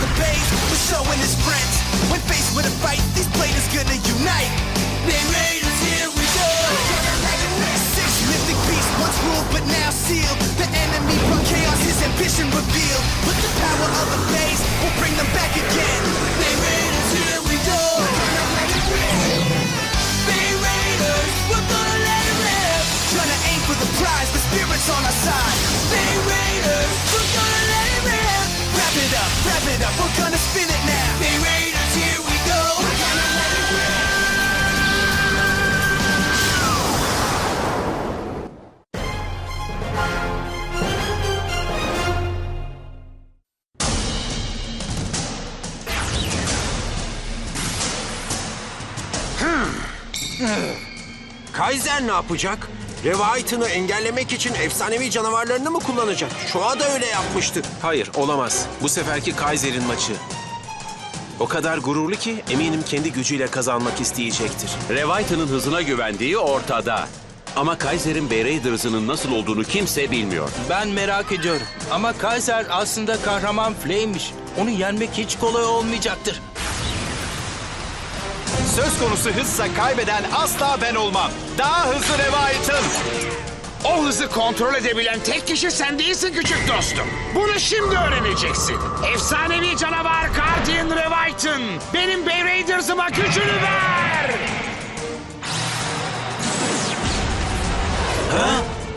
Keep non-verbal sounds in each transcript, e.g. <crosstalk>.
the base was showing his friends. When faced with a fight, these players gonna unite. They Raiders, here we go. Six mythic beasts once ruled but now sealed. The enemy brought chaos, his ambition revealed. But the power of the will bring them back again. They Raiders, here we go. Bay Raiders, we're gonna let it rip. Trying aim for the prize, the spirit's on our side. Bay Raiders, Wrap it up, wrap it up, we're gonna spin it now. Bay Raiders, here we go. We're gonna let it rip. Kaiser ne yapacak? Revayetini engellemek için efsanevi canavarlarını mı kullanacak? Showa da öyle yapmıştı. Hayır, olamaz. Bu seferki Kaiser'in maçı. O kadar gururlu ki eminim kendi gücüyle kazanmak isteyecektir. Revaita'nın hızına güvendiği ortada. Ama Kaiser'in Bay Raiders'ının nasıl olduğunu kimse bilmiyor. Ben merak ediyorum. Ama Kaiser aslında kahraman Flame'miş. Onu yenmek hiç kolay olmayacaktır. Söz konusu hızsa kaybeden asla ben olmam. Daha hızlı Revait'ın. O hızı kontrol edebilen tek kişi sen değilsin küçük dostum. Bunu şimdi öğreneceksin. Efsanevi canavar Guardian Reviton. Benim Bay Raiders'ıma gücünü ver.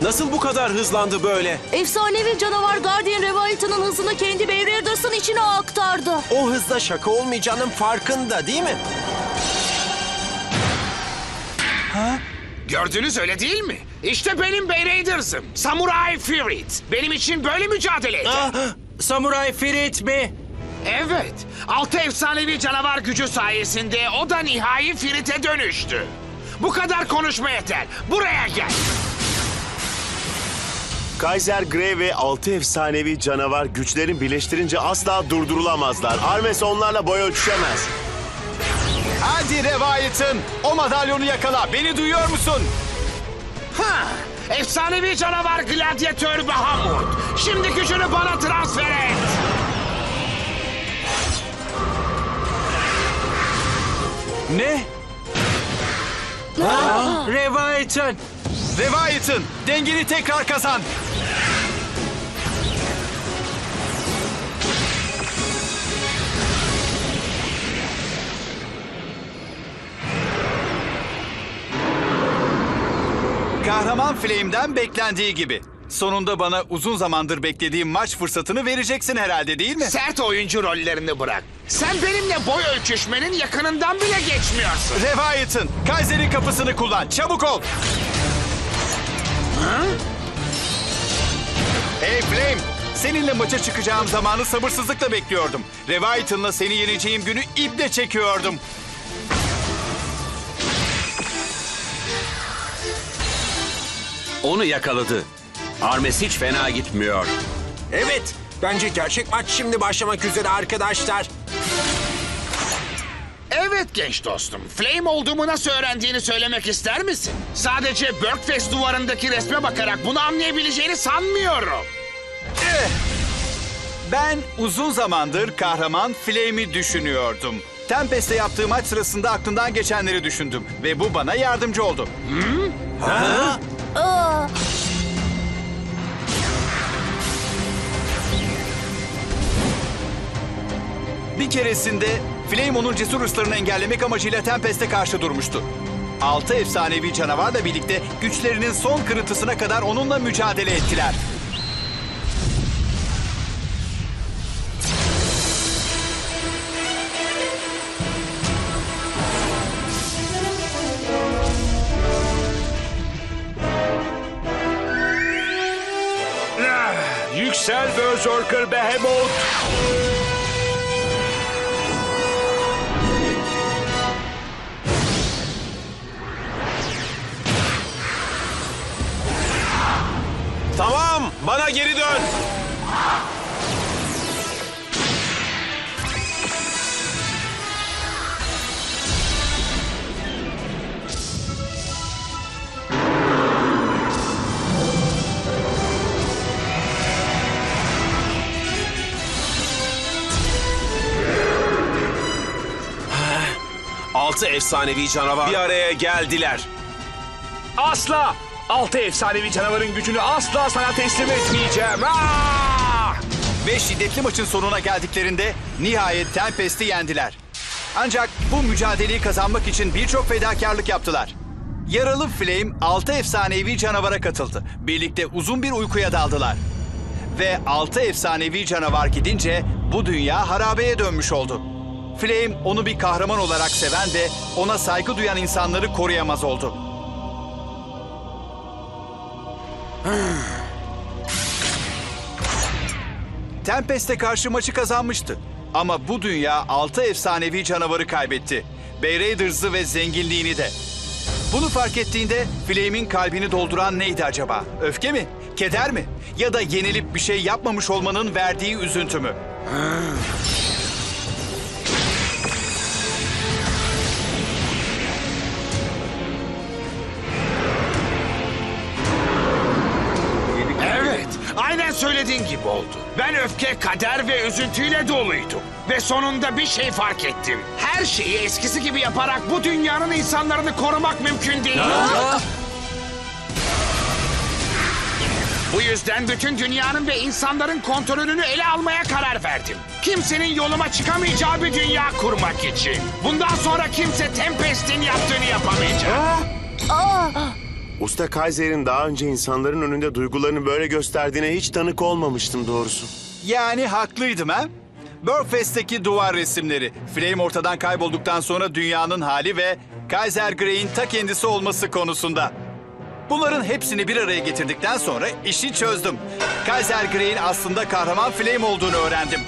Nasıl bu kadar hızlandı böyle? Efsanevi canavar Guardian Revital'ın hızını kendi Bay Raiders'ın içine aktardı. O hızla şaka olmayacağının farkında değil mi? Gördünüz öyle değil mi? İşte benim Bay Raiders'ım. Samurai Furit. Benim için böyle mücadele eder. Ah, Samurai Firit mi? Evet. Altı efsanevi canavar gücü sayesinde o da nihai Firit'e dönüştü. Bu kadar konuşma yeter. Buraya gel. Kaiser Grey ve altı efsanevi canavar güçlerin birleştirince asla durdurulamazlar. Armes onlarla boy ölçüşemez. Hadi Revait'ın. O madalyonu yakala. Beni duyuyor musun? Ha! Efsanevi canavar gladyatör Bahamut. Şimdi gücünü bana transfer et. Ne? Reviton. Revait'ın. Dengeni tekrar kazan. Kahraman Flame'den beklendiği gibi. Sonunda bana uzun zamandır beklediğim maç fırsatını vereceksin herhalde değil mi? Sert oyuncu rollerini bırak. Sen benimle boy ölçüşmenin yakınından bile geçmiyorsun. Revait'ın. Kaiser'in kapısını kullan. Çabuk ol. Hey Flame. Seninle maça çıkacağım zamanı sabırsızlıkla bekliyordum. Revait'ınla seni yeneceğim günü iple çekiyordum. Onu yakaladı. Armes hiç fena gitmiyor. Evet. Bence gerçek maç şimdi başlamak üzere arkadaşlar. Evet genç dostum. Flame olduğumu nasıl öğrendiğini söylemek ister misin? Sadece Burkfest duvarındaki resme bakarak bunu anlayabileceğini sanmıyorum. Ben uzun zamandır kahraman Flame'i düşünüyordum. Tempest'te yaptığı maç sırasında aklından geçenleri düşündüm. Ve bu bana yardımcı oldu. Bir keresinde Flame onun cesur hırslarını engellemek amacıyla Tempest'e karşı durmuştu. Altı efsanevi canavarla birlikte güçlerinin son kırıntısına kadar onunla mücadele ettiler. Behemoth. Tamam. Bana geri dön. Altı efsanevi canavar bir araya geldiler. Asla! Altı efsanevi canavarın gücünü asla sana teslim etmeyeceğim. Ah! Ve şiddetli maçın sonuna geldiklerinde nihayet Tempest'i yendiler. Ancak bu mücadeleyi kazanmak için birçok fedakarlık yaptılar. Yaralı Flame 6 efsanevi canavara katıldı. Birlikte uzun bir uykuya daldılar. Ve 6 efsanevi canavar gidince bu dünya harabeye dönmüş oldu. Flame onu bir kahraman olarak seven ve ona saygı duyan insanları koruyamaz oldu. Tempest'e karşı maçı kazanmıştı. Ama bu dünya 6 efsanevi canavarı kaybetti. Bay Raiders'ı ve zenginliğini de. Bunu fark ettiğinde Flame'in kalbini dolduran neydi acaba? Öfke mi? Keder mi? Ya da yenilip bir şey yapmamış olmanın verdiği üzüntü mü? Söylediğin gibi oldu. Ben öfke, kader ve üzüntüyle doluydum. Ve sonunda bir şey fark ettim. Her şeyi eskisi gibi yaparak bu dünyanın insanlarını korumak mümkün değil. Bu yüzden bütün dünyanın ve insanların kontrolünü ele almaya karar verdim. Kimsenin yoluma çıkamayacağı bir dünya kurmak için. Bundan sonra kimse Tempest'in yaptığını yapamayacak. Usta Kaiser'in daha önce insanların önünde duygularını böyle gösterdiğine hiç tanık olmamıştım doğrusu. Yani haklıydım ha? Burfest'teki duvar resimleri, Flame ortadan kaybolduktan sonra dünyanın hali ve Kaiser Grey'in ta kendisi olması konusunda. Bunların hepsini bir araya getirdikten sonra işi çözdüm. Kaiser Grey'in aslında kahraman Flame olduğunu öğrendim.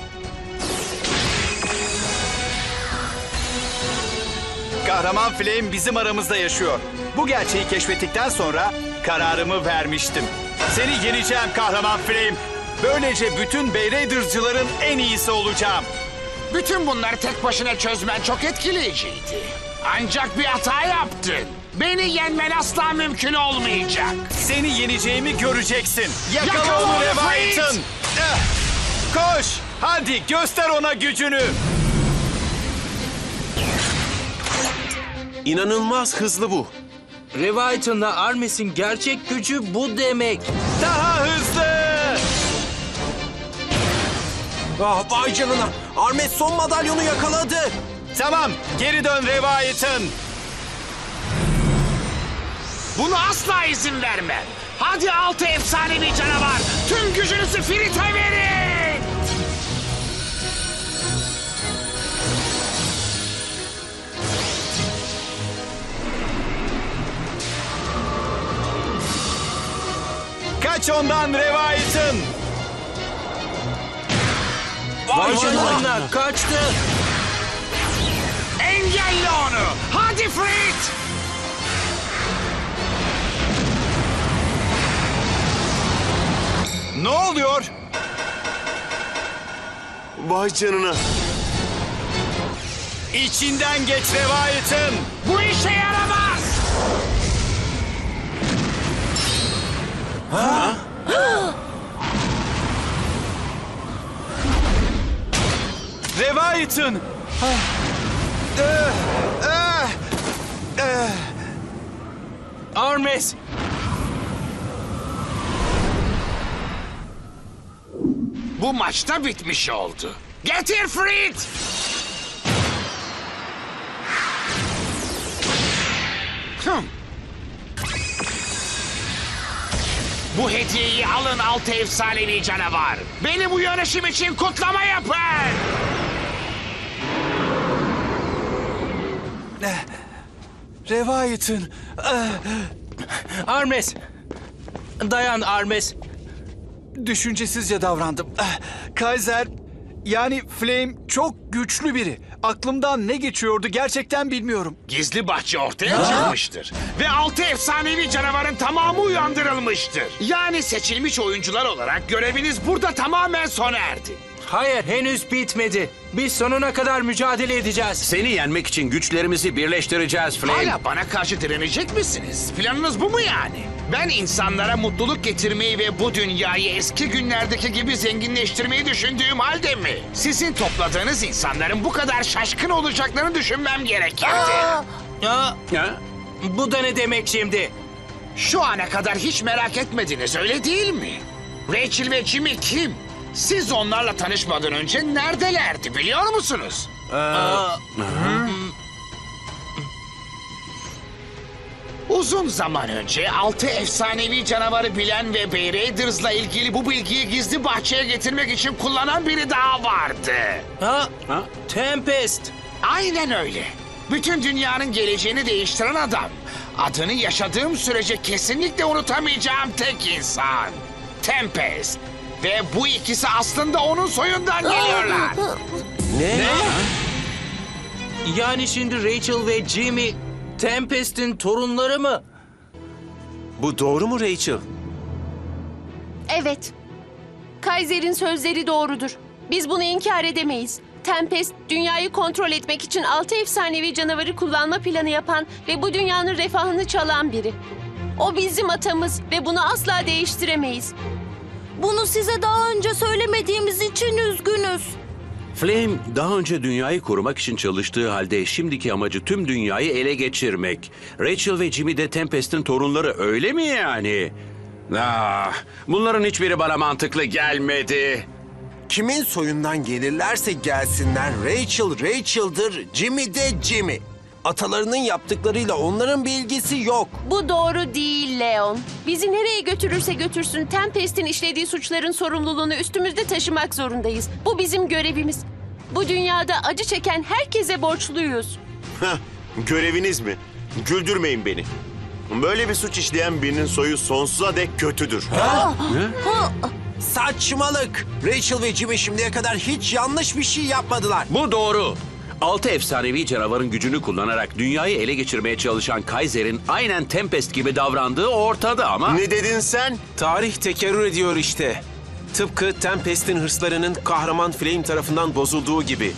Kahraman Flame bizim aramızda yaşıyor. Bu gerçeği keşfettikten sonra kararımı vermiştim. Seni yeneceğim kahraman Flame. Böylece bütün Bay Raiders'cıların en iyisi olacağım. Bütün bunları tek başına çözmen çok etkileyiciydi. Ancak bir hata yaptın. Beni yenmen asla mümkün olmayacak. Seni yeneceğimi göreceksin. Yakala, Yakala onu Leviathan. Eh, Koş. Hadi göster ona gücünü. İnanılmaz hızlı bu. Leviathan'la Armes'in gerçek gücü bu demek. Daha hızlı. Ah vay canına. Armet son madalyonu yakaladı. Tamam geri dön Leviathan. Buna asla izin vermem. Hadi altı efsanevi canavar. Tüm gücünüzü Frit'e verin. Kaç ondan Leviathan. Vay Canına kaçtı. Engelle onu. Hadi Frit. Ne oluyor? Vay canına. İçinden geç Leviathan. Bu işe yaramaz. Leviathan. Armes. Bu maçta bitmiş oldu. Getir Frit. Bu hediyeyi alın altı efsanevi canavar. Benim bu yönüşüm için kutlama yapın. Leviathan. Armes. Dayan Armes. Düşüncesizce davrandım. Ah, Kaiser, yani Flame çok güçlü biri. Aklımdan ne geçiyordu gerçekten bilmiyorum. Gizli bahçe ortaya çıkmıştır. Ve altı efsanevi canavarın tamamı uyandırılmıştır. Yani seçilmiş oyuncular olarak göreviniz burada tamamen sona erdi. Hayır henüz bitmedi. Biz sonuna kadar mücadele edeceğiz. Seni yenmek için güçlerimizi birleştireceğiz Flame. Hala bana karşı direnecek misiniz? Planınız bu mu yani? Ben insanlara mutluluk getirmeyi ve bu dünyayı eski günlerdeki gibi zenginleştirmeyi düşündüğüm halde mi? Sizin topladığınız insanların bu kadar şaşkın olacaklarını düşünmem gerekirdi. Aa, Ha? bu da ne demek şimdi? Şu ana kadar hiç merak etmediniz öyle değil mi? Rachel ve Jimmy kim? Siz onlarla tanışmadan önce neredelerdi biliyor musunuz? Uzun zaman önce altı efsanevi canavarı bilen ve Bay Raiders'la ilgili bu bilgiyi gizli bahçeye getirmek için kullanan biri daha vardı. Ha? Ha? Tempest. Aynen öyle. Bütün dünyanın geleceğini değiştiren adam. Adını yaşadığım sürece kesinlikle unutamayacağım tek insan. Tempest. Ve bu ikisi aslında onun soyundan geliyorlar. Ne? Yani şimdi Rachel ve Jimmy Tempest'in torunları mı? Bu doğru mu Rachel? Evet. Kaiser'in sözleri doğrudur. Biz bunu inkar edemeyiz. Tempest, dünyayı kontrol etmek için altı efsanevi canavarı kullanma planı yapan ve bu dünyanın refahını çalan biri. O bizim atamız ve bunu asla değiştiremeyiz. Bunu size daha önce söylemediğimiz için üzgünüz. Flame daha önce dünyayı korumak için çalıştığı halde şimdiki amacı tüm dünyayı ele geçirmek. Rachel ve Jimmy de Tempest'in torunları öyle mi yani? Ah, bunların hiçbiri bana mantıklı gelmedi. Kimin soyundan gelirlerse gelsinler Rachel Rachel'dır, Jimmy de Jimmy. Atalarının yaptıklarıyla onların bir ilgisi yok. Bu doğru değil Leon. Bizi nereye götürürse götürsün Tempest'in işlediği suçların sorumluluğunu üstümüzde taşımak zorundayız. Bu bizim görevimiz. Bu dünyada acı çeken herkese borçluyuz. Heh, Göreviniz mi? Güldürmeyin beni. Böyle bir suç işleyen birinin soyu sonsuza dek kötüdür. Saçmalık. Rachel ve Jimmy şimdiye kadar hiç yanlış bir şey yapmadılar. Bu doğru. Altı efsanevi canavarın gücünü kullanarak dünyayı ele geçirmeye çalışan Kaiser'in aynen Tempest gibi davrandığı ortada ama... Ne dedin sen? Tarih tekerrür ediyor işte. Tıpkı Tempest'in hırslarının kahraman Flame tarafından bozulduğu gibi.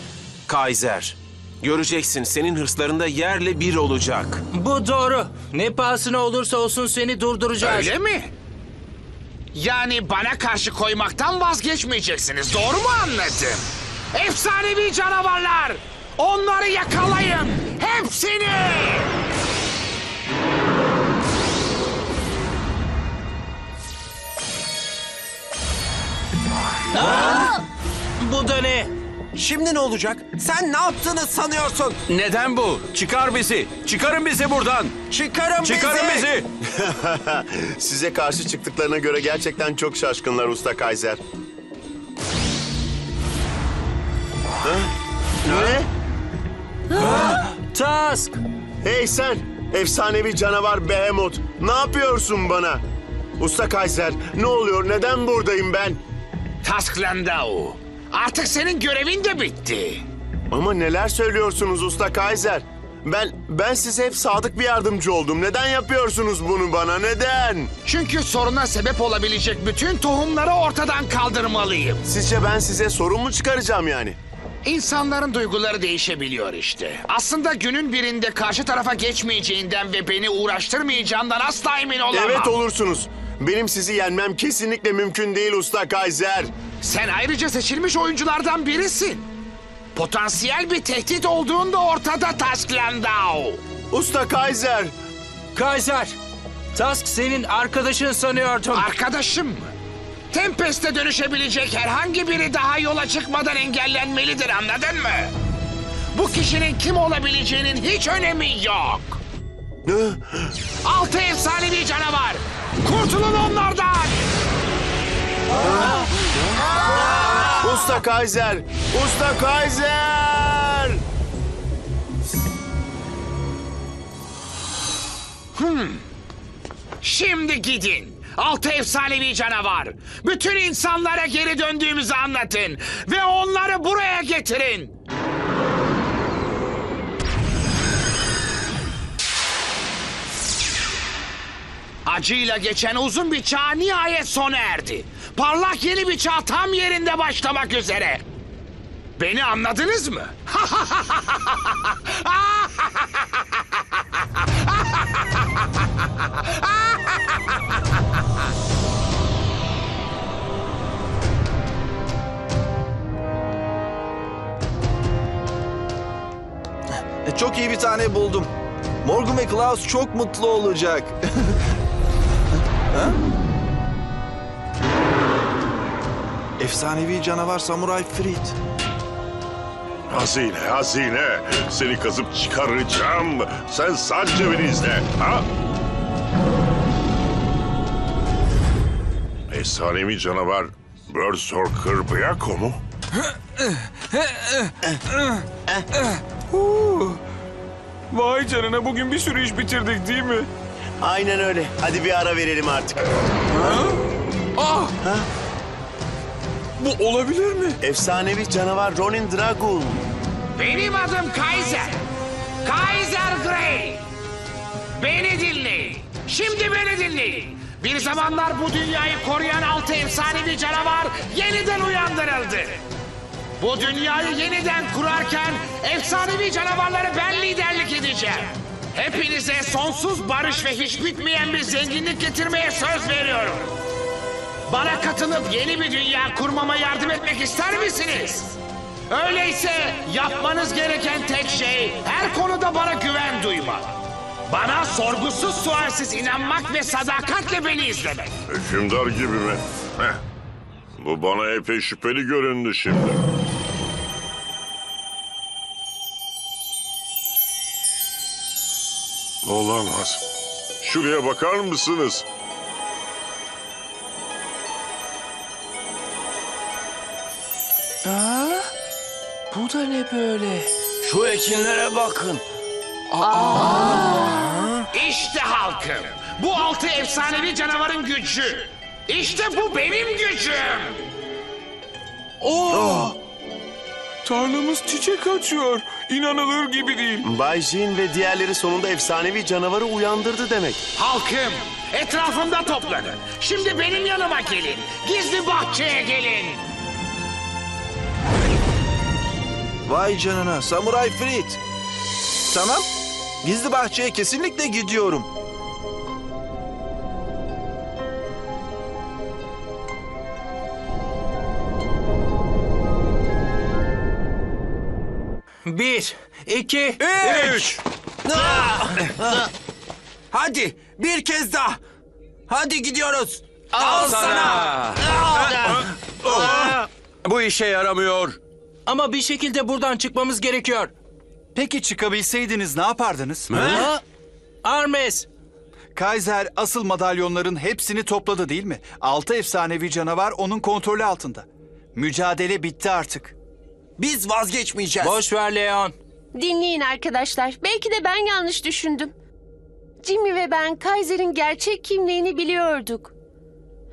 Kaiser, göreceksin senin hırslarında yerle bir olacak. Bu doğru. Ne pahasına olursa olsun seni durduracağız. Öyle mi? Yani bana karşı koymaktan vazgeçmeyeceksiniz. Doğru mu anladım? Efsanevi canavarlar! Onları yakalayın! Hepsini! Bu da ne? Şimdi ne olacak? Sen ne yaptığını sanıyorsun? Neden bu? Çıkar bizi. Çıkarın bizi buradan. Çıkarın, Çıkarın bizi. <laughs> Size karşı çıktıklarına göre gerçekten çok şaşkınlar Usta Kaiser. Ne? Task. Hey sen! Efsanevi canavar Behemoth. Ne yapıyorsun bana? Usta Kaiser, ne oluyor? Neden buradayım ben? Tasklandau. Artık senin görevin de bitti. Ama neler söylüyorsunuz Usta Kaiser? Ben ben size hep sadık bir yardımcı oldum. Neden yapıyorsunuz bunu bana? Neden? Çünkü soruna sebep olabilecek bütün tohumları ortadan kaldırmalıyım. Sizce ben size sorun mu çıkaracağım yani? İnsanların duyguları değişebiliyor işte. Aslında günün birinde karşı tarafa geçmeyeceğinden ve beni uğraştırmayacağından asla emin olamam. Evet olursunuz. Benim sizi yenmem kesinlikle mümkün değil Usta Kaiser. Sen ayrıca seçilmiş oyunculardan birisin. Potansiyel bir tehdit olduğun da ortada Tasklandau. Usta Kaiser, Kaiser. Task senin arkadaşın sanıyordum. Arkadaşım mı? Tempest'e dönüşebilecek herhangi biri daha yola çıkmadan engellenmelidir anladın mı? Bu kişinin kim olabileceğinin hiç önemi yok. Altı efsanevi canavar. Kurtulun onlardan. Usta Kaiser, Usta Kaiser! Şimdi gidin. Altı efsanevi canavar. Bütün insanlara geri döndüğümüzü anlatın. Ve onları buraya getirin. Acıyla geçen uzun bir çağ nihayet sona erdi. Parlak yeni bir çağ tam yerinde başlamak üzere. Beni anladınız mı? <laughs> çok iyi bir tane buldum. Morgan ve Klaus çok mutlu olacak. <laughs> Ha? Efsanevi canavar Samuray Frit. Hazine, hazine. Seni kazıp çıkaracağım. Sen sadece beni izle. Ha? Efsanevi canavar Berserker Byaku mu? Vay canına bugün bir sürü iş bitirdik değil mi? Aynen öyle. Hadi bir ara verelim artık. Bu olabilir mi? Efsanevi canavar Ronin Dragoon. Benim adım Kaiser. Kaiser Grey. Beni dinleyin. Şimdi beni dinleyin. Bir zamanlar bu dünyayı koruyan altı efsanevi canavar yeniden uyandırıldı. Bu dünyayı yeniden kurarken efsanevi canavarları ben liderlik edeceğim. Hepinize sonsuz barış ve hiç bitmeyen bir zenginlik getirmeye söz veriyorum. Bana katılıp yeni bir dünya kurmama yardım etmek ister misiniz? Öyleyse yapmanız gereken tek şey her konuda bana güven duymak. Bana sorgusuz sualsiz inanmak ve sadakatle beni izlemek. Hükümdar gibi mi? Heh. Bu bana epey şüpheli göründü şimdi. Olamaz. Şuraya bakar mısınız? Bu da ne böyle? Şu ekinlere bakın. İşte halkım. Bu altı efsanevi canavarın gücü. İşte bu benim gücüm. Tarlamız çiçek açıyor. İnanılır gibi değil. Bay Jin ve diğerleri sonunda efsanevi canavarı uyandırdı demek. Halkım etrafımda toplanın. Şimdi benim yanıma gelin. Gizli bahçeye gelin. Vay canına Samuray Frit. Tamam. Gizli bahçeye kesinlikle gidiyorum. Bir, iki, Üç. Hadi bir kez daha. Hadi gidiyoruz. Al sana. Bu işe yaramıyor. Ama bir şekilde buradan çıkmamız gerekiyor. Peki çıkabilseydiniz ne yapardınız? Ha? Armes, Kaiser asıl madalyonların hepsini topladı değil mi? Altı efsanevi canavar onun kontrolü altında. Mücadele bitti artık. Biz vazgeçmeyeceğiz. boş ver Leon. Dinleyin arkadaşlar. Belki de ben yanlış düşündüm. Jimmy ve ben Kaiser'in gerçek kimliğini biliyorduk.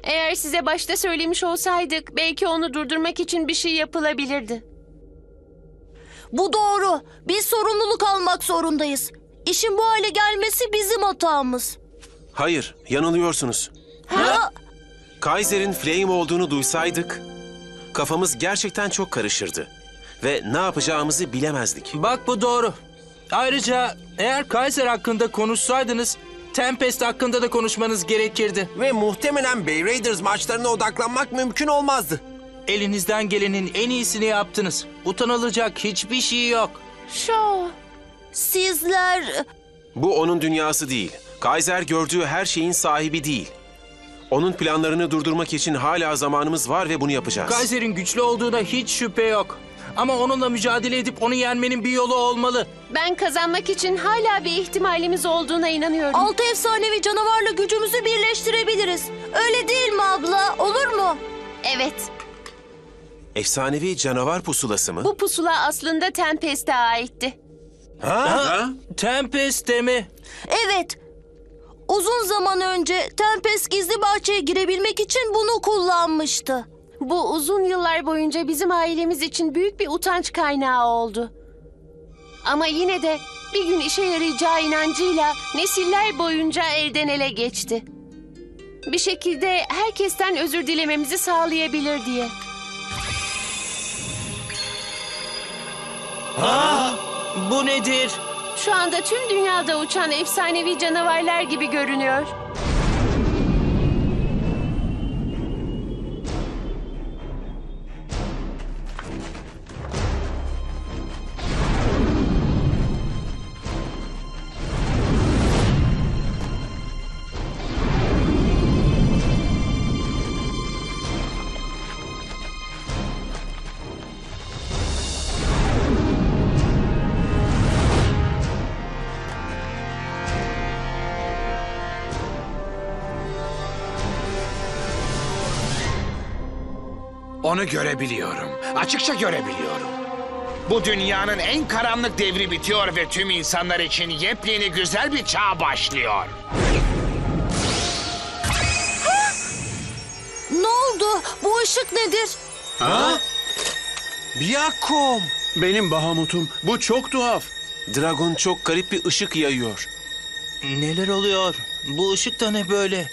Eğer size başta söylemiş olsaydık belki onu durdurmak için bir şey yapılabilirdi. Bu doğru. Biz sorumluluk almak zorundayız. İşin bu hale gelmesi bizim hatamız. Hayır, yanılıyorsunuz. Ha? Kaiser'in Flame olduğunu duysaydık, kafamız gerçekten çok karışırdı. Ve ne yapacağımızı bilemezdik. Bak bu doğru. Ayrıca eğer Kaiser hakkında konuşsaydınız, Tempest hakkında da konuşmanız gerekirdi. Ve muhtemelen Bay Raiders maçlarına odaklanmak mümkün olmazdı. Elinizden gelenin en iyisini yaptınız. Utanılacak hiçbir şey yok. Şo. Sizler... Bu onun dünyası değil. Kaiser gördüğü her şeyin sahibi değil. Onun planlarını durdurmak için hala zamanımız var ve bunu yapacağız. Kaiser'in güçlü olduğuna hiç şüphe yok. Ama onunla mücadele edip onu yenmenin bir yolu olmalı. Ben kazanmak için hala bir ihtimalimiz olduğuna inanıyorum. Altı efsanevi canavarla gücümüzü birleştirebiliriz. Öyle değil mi abla? Olur mu? Evet. Efsanevi canavar pusulası mı? Bu pusula aslında Tempest'e aitti. Ha? Tempest'e mi? Evet. Uzun zaman önce Tempest gizli bahçeye girebilmek için bunu kullanmıştı. Bu uzun yıllar boyunca bizim ailemiz için büyük bir utanç kaynağı oldu. Ama yine de bir gün işe yarayacağı inancıyla nesiller boyunca elden ele geçti. Bir şekilde herkesten özür dilememizi sağlayabilir diye. Bu nedir? Şu anda tüm dünyada uçan efsanevi canavarlar gibi görünüyor. Onu görebiliyorum. Açıkça görebiliyorum. Bu dünyanın en karanlık devri bitiyor ve tüm insanlar için yepyeni güzel bir çağ başlıyor. Ne oldu? Bu ışık nedir? Biakom! Benim Bahamut'um. Bu çok tuhaf. Dragon çok garip bir ışık yayıyor. Neler oluyor? Bu ışık da ne böyle?